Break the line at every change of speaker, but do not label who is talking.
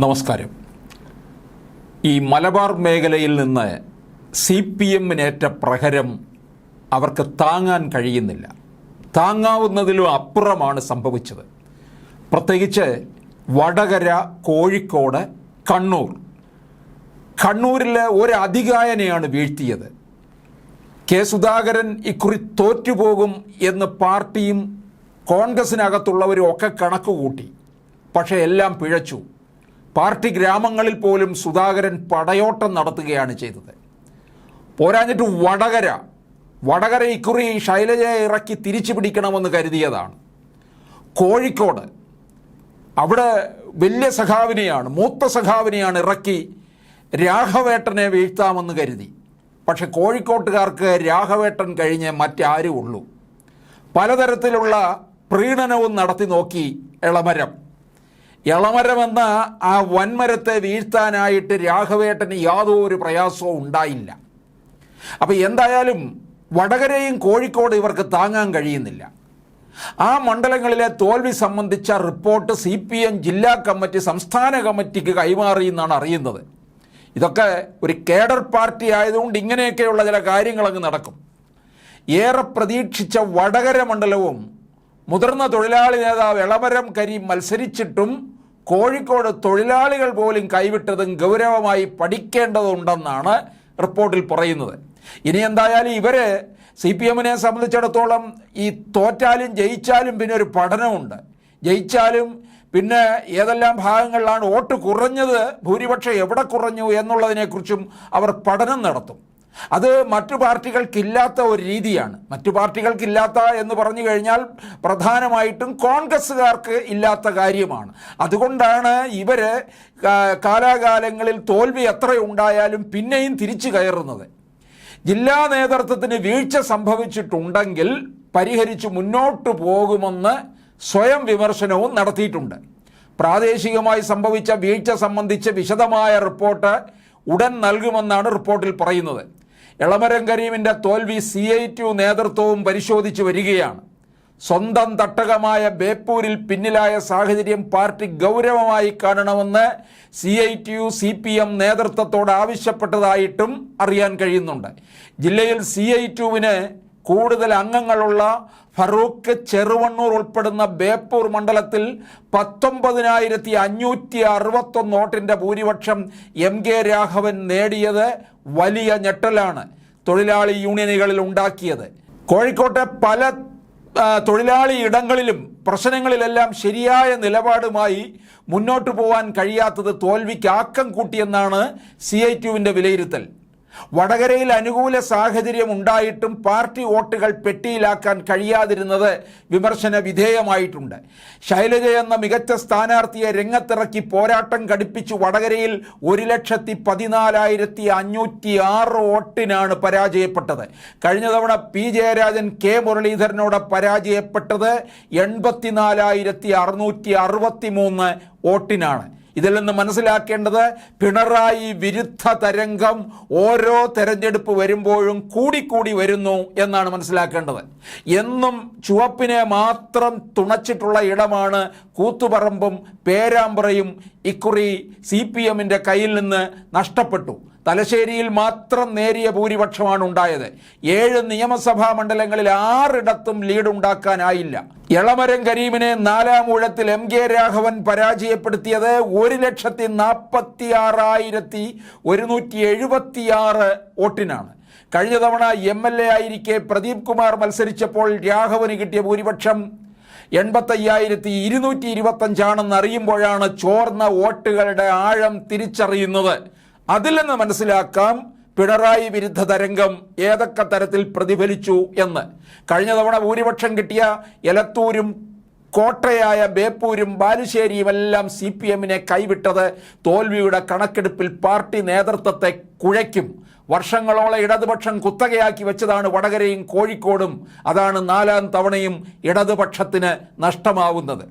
നമസ്കാരം. ഈ മലബാർ മേഖലയിൽ നിന്ന് സി പി എമ്മിനേറ്റ പ്രഹരം അവർക്ക് താങ്ങാൻ കഴിയുന്നില്ല. താങ്ങാവുന്നതിലും അപ്പുറമാണ് സംഭവിച്ചത്. പ്രത്യേകിച്ച് വടകര കോഴിക്കോട് കണ്ണൂർ. കണ്ണൂരിലെ ഒരു വീഴ്ത്തിയത്. കെ സുധാകരൻ ഇക്കുറി തോറ്റുപോകും എന്ന് പാർട്ടിയും കോൺഗ്രസിനകത്തുള്ളവരും ഒക്കെ കണക്ക് കൂട്ടി പക്ഷേ എല്ലാം പിഴച്ചു. പാർട്ടി ഗ്രാമങ്ങളിൽ പോലും സുധാകരൻ പടയോട്ടം നടത്തുകയാണ് ചെയ്തത്. പോരാഞ്ഞിട്ട് വടകര വടകര ഇക്കുറി ശൈലജയെ ഇറക്കി തിരിച്ചു പിടിക്കണമെന്ന് കരുതിയതാണ്. കോഴിക്കോട് അവിടെ വലിയ സഖാവിനെയാണ് മൂത്ത സഖാവിനെയാണ് ഇറക്കി രാഘവേട്ടനെ വീഴ്ത്താമെന്ന് കരുതി. പക്ഷെ കോഴിക്കോട്ടുകാർക്ക് രാഘവേട്ടൻ കഴിഞ്ഞ് മറ്റാരും ഉള്ളൂ പലതരത്തിലുള്ള പ്രീണനവും നടത്തി നോക്കി എളമരം. എളമരമെന്ന ആ വൻമരത്തെ വീഴ്ത്താനായിട്ട് രാഘവേട്ടന് യാതൊരു പ്രയാസവും ഉണ്ടായില്ല. അപ്പം എന്തായാലും വടകരയും കോഴിക്കോട് ഇവർക്ക് താങ്ങാൻ കഴിയുന്നില്ല. ആ മണ്ഡലങ്ങളിലെ തോൽവി സംബന്ധിച്ച റിപ്പോർട്ട് സി പി എം ജില്ലാ കമ്മിറ്റി സംസ്ഥാന കമ്മിറ്റിക്ക് കൈമാറി എന്നാണ് അറിയുന്നത്. ഇതൊക്കെ ഒരു കേഡർ പാർട്ടി ആയതുകൊണ്ട് ഇങ്ങനെയൊക്കെയുള്ള ചില കാര്യങ്ങളങ്ങ് നടക്കും. ഏറെ പ്രതീക്ഷിച്ച വടകര മണ്ഡലവും മുതിർന്ന തൊഴിലാളി നേതാവ് എളമരം കരീം മത്സരിച്ചിട്ടും കോഴിക്കോട് തൊഴിലാളികൾ പോലും കൈവിട്ടതും ഗൗരവമായി പഠിക്കേണ്ടതുണ്ടെന്നാണ് റിപ്പോർട്ടിൽ പറയുന്നത്. ഇനി എന്തായാലും ഇവർ സി പി എമ്മിനെ സംബന്ധിച്ചിടത്തോളം ഈ തോറ്റാലും ജയിച്ചാലും പിന്നെ ഒരു പഠനമുണ്ട്. ജയിച്ചാലും പിന്നെ ഏതെല്ലാം ഭാഗങ്ങളിലാണ് വോട്ട് കുറഞ്ഞത് ഭൂരിപക്ഷം എവിടെ കുറഞ്ഞു എന്നുള്ളതിനെക്കുറിച്ചും അവർ പഠനം നടത്തും. അത് മറ്റു പാർട്ടികൾക്കില്ലാത്ത ഒരു രീതിയാണ്. മറ്റു പാർട്ടികൾക്കില്ലാത്ത എന്ന് പറഞ്ഞു കഴിഞ്ഞാൽ പ്രധാനമായിട്ടും കോൺഗ്രസ്സുകാർക്ക് ഇല്ലാത്ത കാര്യമാണ്. അതുകൊണ്ടാണ് ഇവർ കാലാകാലങ്ങളിൽ തോൽവി എത്ര ഉണ്ടായാലും പിന്നെയും തിരിച്ചു കയറുന്നത്. ജില്ലാ നേതൃത്വത്തിന് വീഴ്ച സംഭവിച്ചിട്ടുണ്ടെങ്കിൽ പരിഹരിച്ച് മുന്നോട്ട് പോകുമെന്ന് സ്വയം വിമർശനവും നടത്തിയിട്ടുണ്ട്. പ്രാദേശികമായി സംഭവിച്ച വീഴ്ച സംബന്ധിച്ച് വിശദമായ റിപ്പോർട്ട് ഉടൻ നൽകുമെന്നാണ് റിപ്പോർട്ടിൽ പറയുന്നത്. എളമരം കരീമിന്റെ തോൽവി സി ഐ ടി നേതൃത്വവും പരിശോധിച്ചു വരികയാണ്. സ്വന്തം തട്ടകമായ ബേപ്പൂരിൽ പിന്നിലായ സാഹചര്യം പാർട്ടി ഗൗരവമായി കാണണമെന്ന് C I T U C P നേതൃത്വത്തോട് ആവശ്യപ്പെട്ടതായിട്ടും അറിയാൻ കഴിയുന്നുണ്ട്. ജില്ലയിൽ സി ഐ ടുവിന് കൂടുതൽ അംഗങ്ങളുള്ള ഫറൂഖ് ചെറുവണ്ണൂർ ഉൾപ്പെടുന്ന ബേപ്പൂർ മണ്ഡലത്തിൽ പത്തൊമ്പതിനായിരത്തി അഞ്ഞൂറ്റി അറുപത്തൊന്ന് വോട്ടിന്റെ ഭൂരിപക്ഷം എം കെ രാഘവൻ നേടിയത് വലിയ ഞെട്ടലാണ് തൊഴിലാളി യൂണിയനുകളിൽ ഉണ്ടാക്കിയത്. കോഴിക്കോട്ടെ പല തൊഴിലാളി ഇടങ്ങളിലും പ്രശ്നങ്ങളിലെല്ലാം ശരിയായ നിലപാടുമായി മുന്നോട്ടു പോകാൻ കഴിയാത്തത് തോൽവിക്ക് ആക്കം കൂട്ടിയെന്നാണ് സി ഐ ടിയുവിന്റെ വിലയിരുത്തൽ. വടകരയിൽ അനുകൂല സാഹചര്യം ഉണ്ടായിട്ടും പാർട്ടി വോട്ടുകൾ പെട്ടിയിലാക്കാൻ കഴിയാതിരുന്നത് വിമർശന വിധേയമായിട്ടുണ്ട്. ശൈലജ എന്ന മികച്ച സ്ഥാനാർത്ഥിയെ രംഗത്തിറക്കി പോരാട്ടം കടുപ്പിച്ചു വടകരയിൽ ഒരു ലക്ഷത്തി പതിനാലായിരത്തി അഞ്ഞൂറ്റി ആറ് വോട്ടിനാണ് പരാജയപ്പെട്ടത്. കഴിഞ്ഞ തവണ പി ജയരാജൻ കെ മുരളീധരനോട് പരാജയപ്പെട്ടത് എൺപത്തിനാലായിരത്തി അറുന്നൂറ്റി അറുപത്തി മൂന്ന് വോട്ടിനാണ്. ഇതിൽ നിന്ന് മനസ്സിലാക്കേണ്ടത് പിണറായി വിരുദ്ധ തരംഗം ഓരോ തെരഞ്ഞെടുപ്പ് വരുമ്പോഴും കൂടിക്കൂടി വരുന്നു എന്നാണ് മനസ്സിലാക്കേണ്ടത്. എന്നും ചുവപ്പിനെ മാത്രം തുണച്ചിട്ടുള്ള ഇടമാണ് കൂത്തുപറമ്പും പേരാമ്പ്രയും ഇക്കുറി സി പി എമ്മിന്റെ കയ്യിൽ നിന്ന് നഷ്ടപ്പെട്ടു. തലശ്ശേരിയിൽ മാത്രം നേരിയ ഭൂരിപക്ഷമാണ് ഉണ്ടായത്. ഏഴ് നിയമസഭാ മണ്ഡലങ്ങളിൽ ആറിടത്തും ലീഡ് ഉണ്ടാക്കാനായില്ല എളമരം കരീമിനെ നാലാം ഊഴത്തിൽ എം കെ രാഘവൻ പരാജയപ്പെടുത്തിയത് ഒരു ലക്ഷത്തി നാൽപ്പത്തി ആറായിരത്തി ഒരുന്നൂറ്റി എഴുപത്തിയാറ് വോട്ടിനാണ്. കഴിഞ്ഞ തവണ എം എൽ എ ആയിരിക്കെ പ്രദീപ് കുമാർ മത്സരിച്ചപ്പോൾ രാഘവന് കിട്ടിയ ഭൂരിപക്ഷം എൺപത്തയ്യായിരത്തി ഇരുന്നൂറ്റി ഇരുപത്തഞ്ചാണെന്ന് അറിയുമ്പോഴാണ് ചോർന്ന വോട്ടുകളുടെ ആഴം തിരിച്ചറിയുന്നത്. അതിൽ നിന്ന് മനസ്സിലാക്കാം പിണറായി വിരുദ്ധ തരംഗം ഏതൊക്കെ തരത്തിൽ പ്രതിഫലിച്ചു എന്ന്. കഴിഞ്ഞ തവണ ഭൂരിപക്ഷം കിട്ടിയ എലത്തൂരും കോട്ടയായ ബേപ്പൂരും ബാലുശ്ശേരിയുമെല്ലാം സി പി എമ്മിനെ കൈവിട്ടത് തോൽവിയുടെ കണക്കെടുപ്പിൽ പാർട്ടി നേതൃത്വത്തെ കുഴയ്ക്കും. വർഷങ്ങളോളം ഇടതുപക്ഷം കുത്തകയാക്കി വെച്ചതാണ് വടകരയും കോഴിക്കോടും. അതാണ് നാലാം തവണയും ഇടതുപക്ഷത്തിന് നഷ്ടമാവുന്നത്.